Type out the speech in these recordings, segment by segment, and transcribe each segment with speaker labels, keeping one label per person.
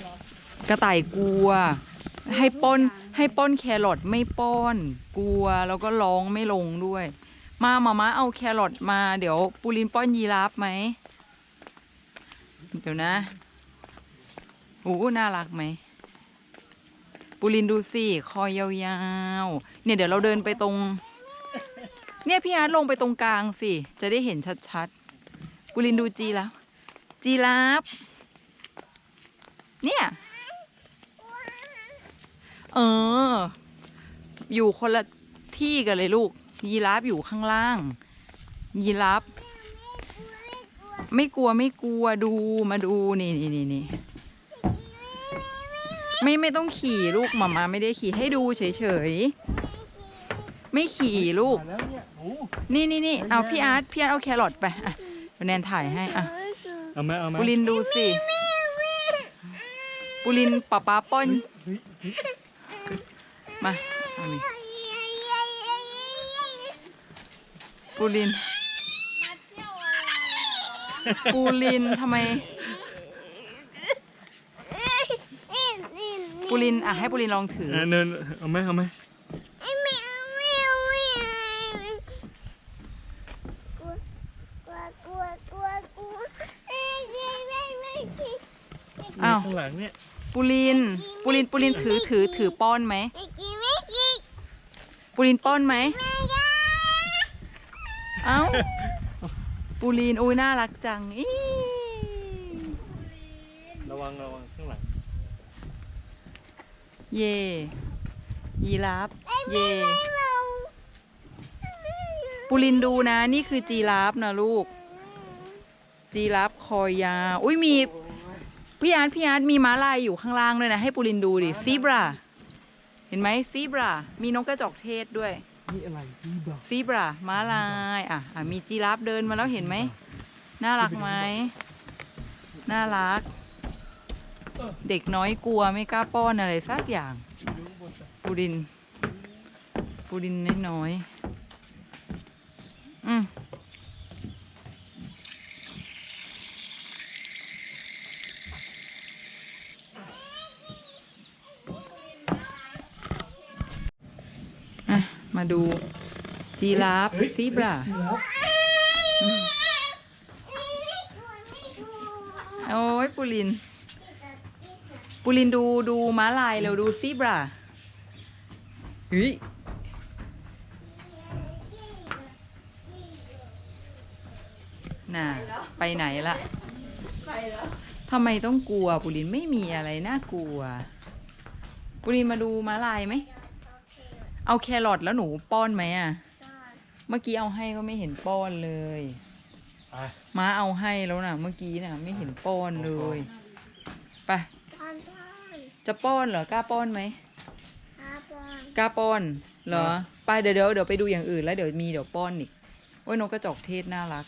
Speaker 1: เหรอก
Speaker 2: ระต่ายกลัว ให้ป้อนให้ป้อนแครอทไม่ป้อนกลัวแล้วก็ร้องไม่ลงด้วย มามามาเอาแครอทมาเดี๋ยวปูลินป้อนยีราฟไหมเดี๋ยวนะโอ้น่ารักไหมปูลินดูสิคอยยาวๆเนี่ยเดี๋ยวเราเดินไปตรง เนี่ยพี่อาร์ตลงไปตรงกลางสิ จะได้เห็นชัดๆปูลินดูจีราฟจีราฟ เนี่ย เออ อยู่คนละที่กันเลยลูก ยีราฟอยู่ข้างล่าง ยีราฟไม่กลัวไม่กลัวดูมาดูนี่นี่นี่นี่ไม่ไม่ต้องขี่ลูกหมามาไม่ได้ขี่ให้ดูเฉยๆไม่ขี่ลูก
Speaker 3: มาแล้วเนี่ยโอ้
Speaker 2: นี่นี่นี่เอาพี่อาร์ตพี่อาร์ตเอาแครอทไปอะเดี๋ยวแนนถ่ายให้อะ
Speaker 3: เอาไหมเอาไหม
Speaker 2: ปุรินดูสิ ปูลินป้าป้าป้อนมาเอามีปูลินปูลินทำไมปูลินอะให้ปูลินลองถือ
Speaker 3: เออเนินเอาไหมเอาไหม
Speaker 2: อ้าว
Speaker 3: ข้างหลังเนี่ย
Speaker 2: ปูลิน ปูลิน ปูลินถือถือถือป้อนไหมปูลินป้อนไหมเอ้า ปูลินอุ้ยน่ารักจังอี
Speaker 3: ระวังระวังข้างหลัง
Speaker 2: เย่ยีราฟ เย่ปูลินดูนะ นี่คือจีราฟนะลูก จีราฟคอยาว อุ้ยมี พี่อาร์ตพี่อาร์ตมีม้าลายอยู่ข้างล่างด้วยนะ ให้ปูลินดูดิซีบรา เห็นไหมซีบรา มีนกกระจอกเทศด้วย
Speaker 3: นี่อะไรซีบอก
Speaker 2: ซีบราม้าลายอะอะมีจีราฟเดินมาแล้วเห็นไหมน่ารักไหมน่ารัก เด็กน้อยกลัวไม่กล้าป้อนอะไรสักอย่าง ปูดิน ปูดินน้อยๆอืม มาดูจีราฟซีบรา
Speaker 3: จีราฟ
Speaker 2: โอ้ยปูลินปูลินดูดูม้าลายเร็วดูซีบราเฮ้ยน่ะไปไหนละทำไมต้องกลัวปูลินไม่มีอะไรน่ากลัวปูลินมาดูม้าลายไหม เอาแครอทแล้วหนูป้อนไหมอะ เมื่อกี้เอาให้ก็ไม่เห็นป้อนเลย
Speaker 3: ไป
Speaker 2: ม้าเอาให้แล้วนะเมื่อกี้น่ะ ไม่เห็นป้อนเลยไปจะป้อนเหรอกล้าป้อนไหมกล้าป้อนเหรอไปเดี๋ยวเดี๋ยวเดี๋ยวไปดูอย่างอื่นแล้วเดี๋ยวมีเดี๋ยวป้อนอีกโอ้ยนกกระจอกเทศน่ารัก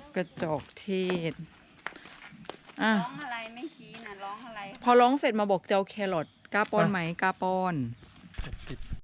Speaker 2: กกระจอกเทศ
Speaker 1: ร้องอะไรไม่อกี้นะร้องอะไร
Speaker 2: พอร้องเสร็จมาบอกเจ้าแครอทกาปอนไหมกาปอน
Speaker 1: ติด